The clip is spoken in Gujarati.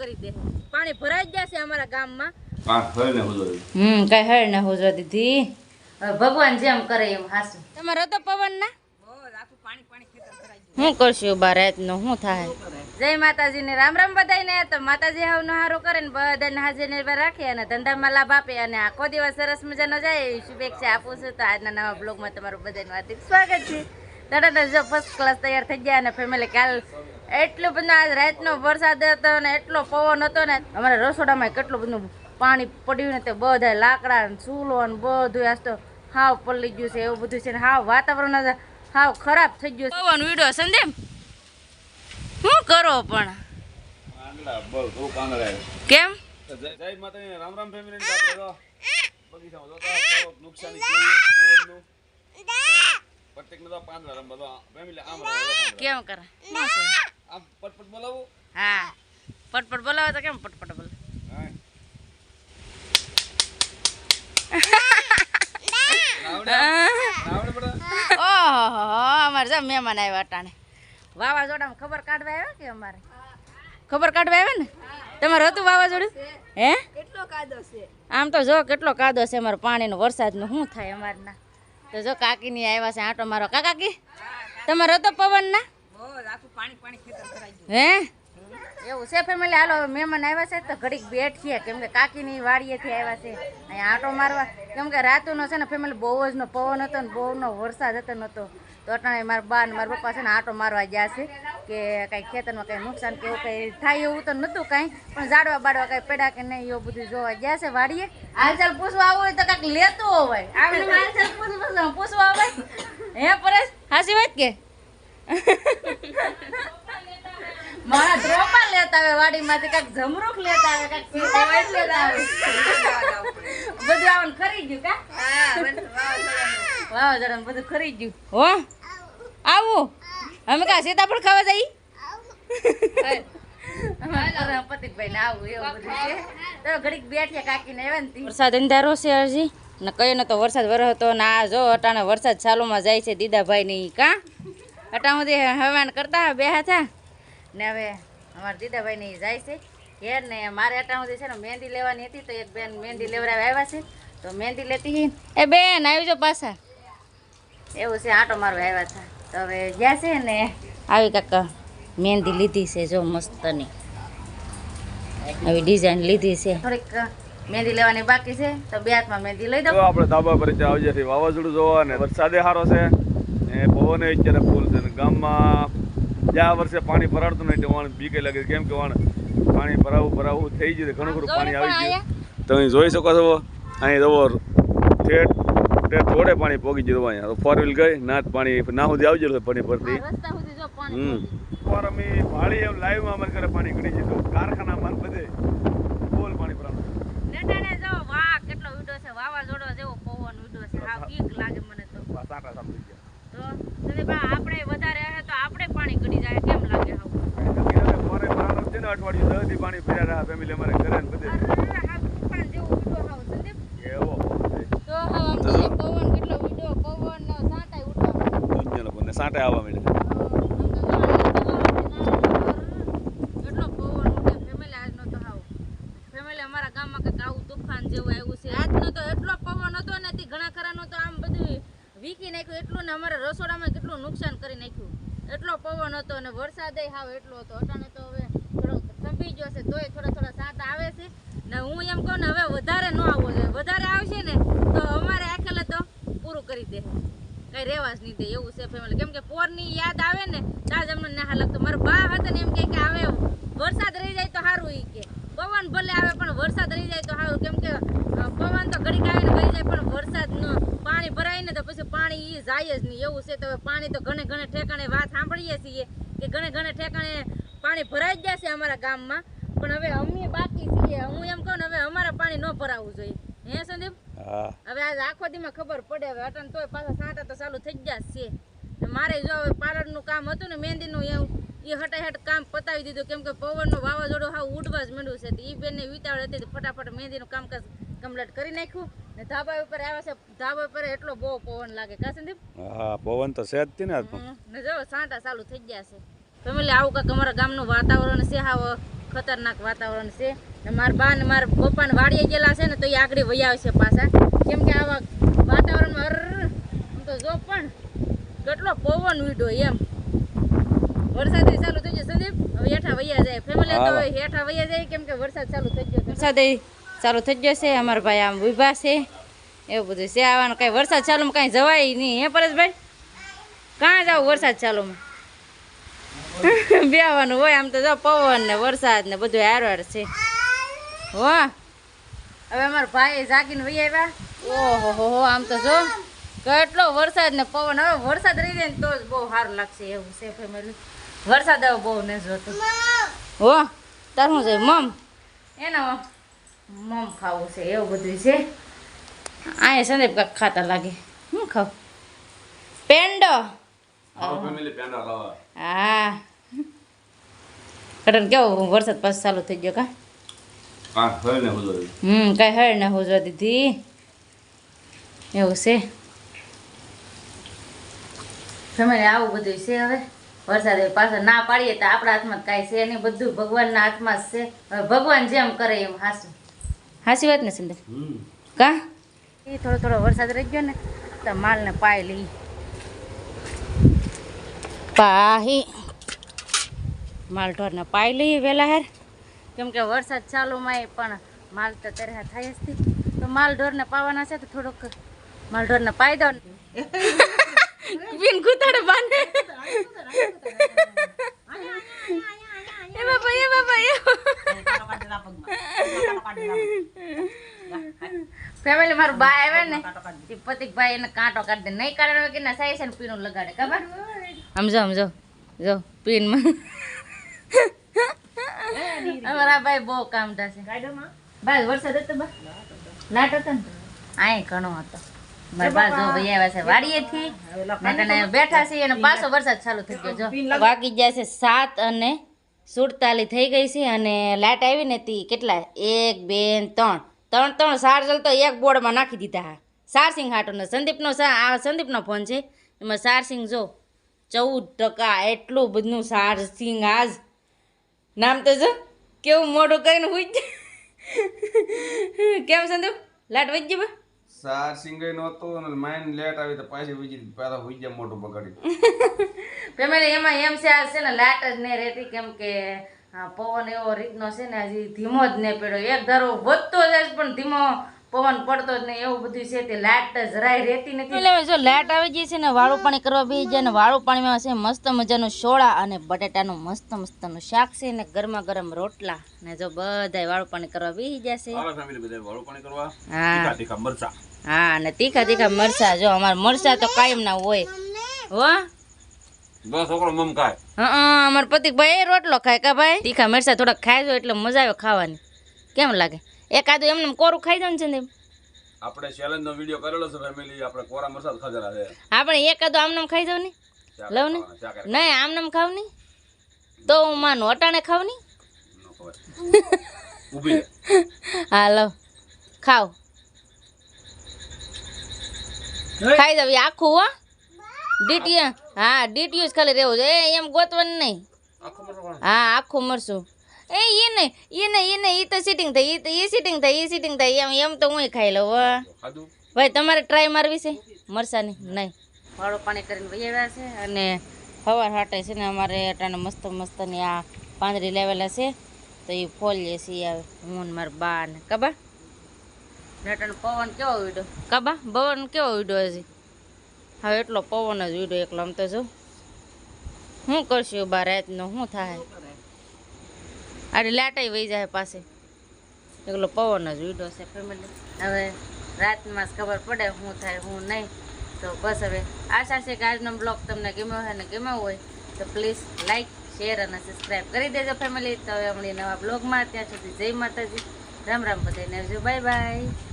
કરી દે. પાણી ભરાઈ જશે અમારા ગામમાં. ને હમ કઈ હળ ના હોજવા દીધી. ભગવાન જેમ કરે એમ હાસુ તમારો હતો પવન ના હું કરશું બાર રાતનો શું થાય? જય માતાજી ને રામ રામ બધાને તો માતાજી હાવનો હારો કરે ને બધાને હાજર નિર્ભર રાખે અને ધંધામાં લાભ આપે અને આખો દિવસ સરસ મજાનો જાય એવી શુભેચ્છા આપું છું. તો આજના નવા બ્લોગમાં તમારું બધાનું હાર્દિક સ્વાગત છે. તરત જ જો ફર્સ્ટ ક્લાસ તૈયાર થઈ ગયા અને ફેમિલી કાલ એટલું બધું આજ રાતનો વરસાદ હતો ને એટલો પવન હતો ને અમારા રસોડામાં કેટલું બધું પાણી પડ્યું ને તે બધા લાકડા ને ચૂલો ને બધું આજ તો હાવ પલળી ગયું છે એવું બધું છે ને હાવ વાતાવરણ હાવ ખરાબ થઈ ગયું છે. પવન વીડો સંદેમ શું કરો પણ? કેમ? જય જય રામ રામ ફેમિલી બગીચામાં જોતા નુકસાની પવનનું પ્રત્યેકને તો પાંદડા રમવા ફેમિલી આમ રમવા દો પાંદડા. કેમ કરે? આમ પટપટ બોલાવો. હા. પટપટ બોલાવે તો કેમ પટપટ બોલ? હા. આવડે આવડે બડા ઓહો અમારે જો મહેમાન આવ્યા અટાણે. વાવાઝોડામાં ખબર કાઢવા આવ્યા કે અમારે? ખબર કાઢવા આવ્યા ને? તમારે હતું વાવાઝોડું? હે? કેટલો કાદો છે? આમ તો જો કેટલો કાદો છે અમારે પાણીનો વરસાદનું શું થાય અમારના? તો જો કાકીની આવ્યા છે આંટો મારો કાકાકી કાકી તમારે હતો પવન ના હે? એવું છે ફેમિલી હાલો મહેમાન આવ્યા છે તો ઘડીક બેઠીએ કેમ કે કાકીની વાડીએથી આવ્યા છે. અહીંયા આંટો મારવા. કેમ કે રાતુનો છે ને ફેમિલી બહુ જ નો પવન હતો ને બહુનો વરસાદ હતો નહોતો તો. અટાણે મારા બા ને મારા પપ્પા છે ને આંટો મારવા ગયા છે કે કાંઈ ખેતરમાં કંઈ નુકસાન કે એવું કંઈ થાય એવું તો નહોતું કાંઈ પણ ઝાડવા બાડવા કાંઈ પેડા કે નહીં એવું બધું જોવા ગયા છે વાડીએ. હાલચાલ પૂછવા આવું હોય તો કાંઈક લેતો હોય. હાલચાલ પૂછવા હોય. હે પરેશ હાસી વાત કે? મારા ડ્રોપા લેતા આવે વાડીમાંથી કાંઈક જમરૂખ લેતા આવે કાંઈક સીતાફળ લેતા આવે. બધું આવન ખરી ગયું કા? વાવાઝોડામાં બધું ખરી ગયું. હો? આવું. અમે કા સીતાફળ ખાવા જઈ પતિકભાઈ ને આવું એવું બધું છે. તો ઘડીક બેઠ્યા કાકીને આવ્યા ને વરસાદ અંધારો છે હજી. ને કયો નતો વરસાદ વરસતો ને આ જો અટાણે વરસાદ ચાલુમાં જાય છે દીદાભાઈ ની કા? અટા સુધી હવાન કરતા બે હતા ને હવે અમારા દીદાભાઈ ની જાય છે ઘેર ને મારે અટા સુધી છે ને મહેંદી લેવાની હતી તો એક બેન મહેંદી લેવડાવે આવ્યા છે. તો મહેંદી લેતી. એ બેન આવી જો પાછા. એવું છે આંટો મારવા આવ્યા હતા તો હવે ગયા છે ને આવી કાકા મહેંદી લીધી છે જો મસ્તની. આવી ડિઝાઇન લીધી છે. થોડીક મહેંદી લેવાની બાકી છે તો બે હાથમાં મહેંદી લઈ દઉં. આપણે ધાબા પર આવજે વાવાઝોડું જોવા ને વરસાદે સારો છે. ને પવને અત્યારે ફૂલ છે ને ગામમાં જ્યાં વર્ષે પાણી ભરાડતું નહીં વાણ બીકે લાગે કેમ કે વાણ પાણી ભરાવું ભરાવું થઈ ગયું. ઘણું ખરું પાણી આવી ગયું તમે જોઈ શકો છો અહીં જવો ઠેઠ ઠેઠ થોડે પાણી પોગી ગયું અહીંયા ફોર વ્હીલ ગઈ ના પાણી ના સુધી આવી ગયું પાણી ભરતી. પાણી હમ. પર અમે ભાળી એમ લાઈવમાં અમારે ઘરે પાણી ગળી દીધું કારખાનામાં ને બધે ફૂલ પાણી ભરાવું કેટલો ઉડો છે. વાવાઝોડો જેવો પવન ઉડો છે. હાવ બીક લાગે મને તો સાટા સાફ થઈ ગયા તો સંદીપા આપણે વધારે હે તો આપણે પાણી ગળી જાય કેમ લાગે હાવ ફોરે ભરાણું છે ને અઠવાડિયું દસ પાણી ભર્યા રહ્યા ફેમિલી અમારે ઘરે ને બધે. એવો. તો હાવ આમ જો. પવન કેટલો ઉડો પવન નો સાંટાય દુનિયા લોકોને સાટે આવવા મળે એટલો પવન ઉડે ફેમિલી આજનો તો હાવ ફેમિલી અમારા ગામમાં કંઈક આવું તુફાન જેવું આવ્યું છે. આજનો તો એટલો પવન હતો ને તે ઘણા ખરાનો તો આમ બધું વીકી નાખ્યું. એટલું ને અમારા રસોડામાં કેટલું નુકસાન કરી નાખ્યું. એટલો પવન હતો અને વરસાદ હાવ એટલો હતો. અટાણે તો હવે થંભી ગયો તોય થોડા થોડા સાથ આવે છે. ને હું એમ કહું ને, હવે વધારે ન આવવો જોઈએ. વધારે આવશે ને, તો અમારે આખેલે તો પૂરું કરી દે. કઈ રહેવા જ નહીં દે, એવું છે ફેમિલી કેમ કે પોરની યાદ આવે ને તાજ અમને ના લાગતો. મારા બા હતા ને, એમ કે આવે વરસાદ રહી જાય તો સારું એ કે. પવન ભલે આવે, પણ વરસાદ રહી જાય તો સારું કેમ કે પવન તો ઘડીક આવે ને વહી જાય, પણ વરસાદ ન. પાણી ભરાય ને, તો પછી પાણી એ જાય જ નહીં. એવું છે તો પાણી તો ઘણે ઘણે ઠેકાણે વાત સાંભળીએ છીએ કે ઘણે ઘણે ઠેકાણે પાણી ભરાઈ જ જશે અમારા ગામમાં. પણ હવે અમે બાકી છીએ. હું એમ કહું હવે અમારે પાણી ન ભરાવવું જોઈએ. હે સંદીપ? હવે આજ આખો દીમાં ખબર પડે. હવે અટન તોય પાછા સાંટા તો ચાલુ થઈ ગયા જ છે મારે જો હવે પાર્લરનું કામ હતું ને મહેંદીનું એવું એ હટાહટ કામ પતાવી દીધું. કેમ કે પવનનું વાવાઝોડું હાવ ઉડવા જ માંડ્યું છે. એ બેનને વિતાવળ હતી તો ફટાફટ મહેંદીનું કામકાજ કમ્પ્લીટ કરી નાખ્યું. ને ધાબા ઉપર આવ્યા છે. ધાબા ઉપર એટલો બહુ પવન લાગે. કા સંદીપ? હા પવન તો છે જ ને ને જો સાંટા ચાલુ થઈ ગયા છે ફેમિલી આવું કાંક અમારા ગામનું વાતાવરણ છે હાવ ખતરનાક વાતાવરણ છે. ને મારા બા ને મારા પપ્પાને વાડીએ ગયેલા છે ને તો એ આગળ વહી આવશે પાછા. કેમ કે આવા વાતાવરણમાં અર આમ તો જો પણ કેટલો પવન વીડો એમ. વરસાદ ચાલુ થઈ ગયો સંદીપ હવે હેઠા વૈયા જાય. ફેમિલી તો હવે હેઠા વૈયા જાય કેમ કે વરસાદ ચાલુ થઈ ગયો વરસાદ ચાલુ થઈ ગયો છે અમારા ભાઈ આમ ઊભા છે. એવું બધું છે આવવાનું કાંઈ વરસાદ ચાલુમાં કાંઈ જવાય નહીં હે પરેશભાઈ? કાં જાવ વરસાદ ચાલુમાં. બેવાનું હોય આમ તો જો પવન ને વરસાદ ને બધું હારવાર છે. હો હવે અમારા ભાઈ જાગીને વહી આવ્યા. ઓહો હો હો આમ તો જો કેટલો વરસાદ ને પવન. હવે વરસાદ રહી જાય ને તો જ બહુ સારું લાગશે એવું છે ફેમિલી વરસાદ હવે બહુ ને જોતો. હો તાર શું છે? મમ. એના મમ ખાવું છે એવું બધું છે. અહીંયા સંદીપ કાંઈક ખાતા લાગે. શું ખાવ પેંડા. હા. કટન કેવો વરસાદ પાછો ચાલુ થઈ ગયો કા? હમ કઈ હળ ના હોજવા દીધી. એવું છે. ફેમિલી આવું બધું છે હવે. વરસાદ પાછળ પાછો ના પાડીએ તો આપણા હાથમાં કાંઈ છે નહીં. બધું ભગવાનના હાથમાં જ છે. હવે ભગવાન જેમ કરે એમ હાસું. હાસી વાત ને સુંદર? કા? એ થોડો થોડો વરસાદ રહી ગયો ને તો માલને પાય લઈ. પાહી. માલ ઢોરને પાઈ લઈએ વહેલા હેર. કેમ કે વરસાદ ચાલુમાં પણ માલ તો ત્યારે થાય જ તો માલ ઢોરને પાવાના છે તો થોડોક માલ ઢોરને પાઈ દો બિન બાંધે. એ બાપા એ બાપા એ ફેમિલી મારું બા આવે ને તે પતિક ભાઈ એને કાંટો કાઢી દે. નહીં કાઢે કે ના છે પીનું લગાડે. ખબર? સમજો સમજો જો પીનમાં અમારા ભાઈ બહુ કામ થશે ભાઈ, વરસાદ હતો બા? લાટ હતો ને? આય ઘણો હતો. મારા જો છે અને પાછો વરસાદ ચાલુ થઈ ગયો. જો વાગી જાય છે સાત અને સુડતાલી થઈ ગઈ છે અને લાઇટ આવી ને તી કેટલા? એક, બે ત્રણ. ત્રણ ત્રણ સાર્જલ તો એક બોર્ડમાં નાખી દીધા હા. ચાર્જિંગ હાટોનો સંદીપનો આ સંદીપનો ફોન છે. એમાં સારસિંગ જો ચૌદ ટકા એટલું બધું ચાર્જિંગ આજ નામ તો જો કેવું મોઢું કરીને હુઈ કેમ સંદીપ લાટ ગઈ બા. સાર સિંગાઈ નહોતું અને માઇન લેટ આવી તો પાછી વીજી પાછા હુઈ ગયા મોઢું બગાડી. ફેમિલી એમાં એમ છે આ છે ને લાટ જ નહીં રહેતી કેમ કે પવન એવો રીતનો છે ને હજી ધીમો જ નહીં પડ્યો. એક ધારો વધતો જાય પણ ધીમો પવન પડતો જ નહીં એવું બધું છે તે લાઇટ જરાય રહેતી નથી. એટલે જો લાટ આવી ગઈ છે ને વાળું પાણી કરવા બી જાય ને વાળું પાણીમાં છે મસ્ત મજાનું સોળા અને બટાટાનું મસ્ત મસ્તનું શાક છે ને ગરમા ગરમ રોટલા. ને જો બધાય વાળું પાણી કરવા બી જશે વાળું પાણી કરવા. હા. તીખા તીખા મરચા. હા અને તીખા તીખા મરચા જો અમારે મરચા તો કાયમ ના હોય. હો? અમારા છોકરો મમ ખાય. હા અમાર પતિકભાઈ એ રોટલો ખાય કા ભાઈ? તીખા મરચા થોડાક ખાઈ જો એટલે મજા આવે ખાવાની. કેમ લાગે? એકાદું એમને કોરું ખાઈ જાવ ને આપણે ચેલેન્જ નો વિડિયો કરેલો છે ફેમિલી આપણે કોરા મરસાદ ખાધેલા છે. આપણે એકાદું આમનામ ખાઈ જાવ ને? લઉં લવ ને નહીં આમનામ ખાવ ને તો હું માનું અટાણે ખાવ નહીં? ન. ઊભી હા લવ ખાવ. ખાઈ જાવ એ આખું હો. ડીટીએ હા ડીટીયું જ ખાલી રહેવું છે. એ એમ ગોતવાનું નહીં. આખું મરચું ખાવાનું. હા આખું મરશું એ એ નહીં એ નહીં એ નહીં એ તો સીટિંગ થઈ એ તો એ સિટિંગ થાય એ સીટિંગ થાય એમ એમ તો હું ખાઈ લઉં હો. ભાઈ તમારે ટ્રાય મારવી છે? મરસાની? નહીં. વાળું પાણી કરીને વહી આવ્યા છે અને સવાર હાટે છે ને અમારે અટાણે મસ્ત મસ્તની આ પાંદરી લેવેલા છે. તો એ ફોલીએ છીએ આવે. હું ને મારા બા ને. કબા? અટાણે પવન કેવો ઉડ્યો? કબા? પવન કેવો ઉડ્યો હજી? હવે એટલો પવન જ ઉડ્યો એકલો આમ તો જો. શું કરશું બા રાતનો? શું થાય? અરે લાટાઈ વહી જાય પાસે એકલો પવન જ ઉડ્યો છે ફેમિલી હવે રાતમાં જ ખબર પડે શું થાય શું નહીં. તો બસ હવે આશા છે કે આજનો બ્લોગ તમને ગમ્યો હોય ને ગમ્યો હોય, તો પ્લીઝ લાઇક શેર અને સબસ્ક્રાઈબ કરી દેજો ફેમિલી તો હવે હમણાં નવા બ્લોગમાં ત્યાં સુધી જય માતાજી. રામ રામ બધાને આવજો. Bye bye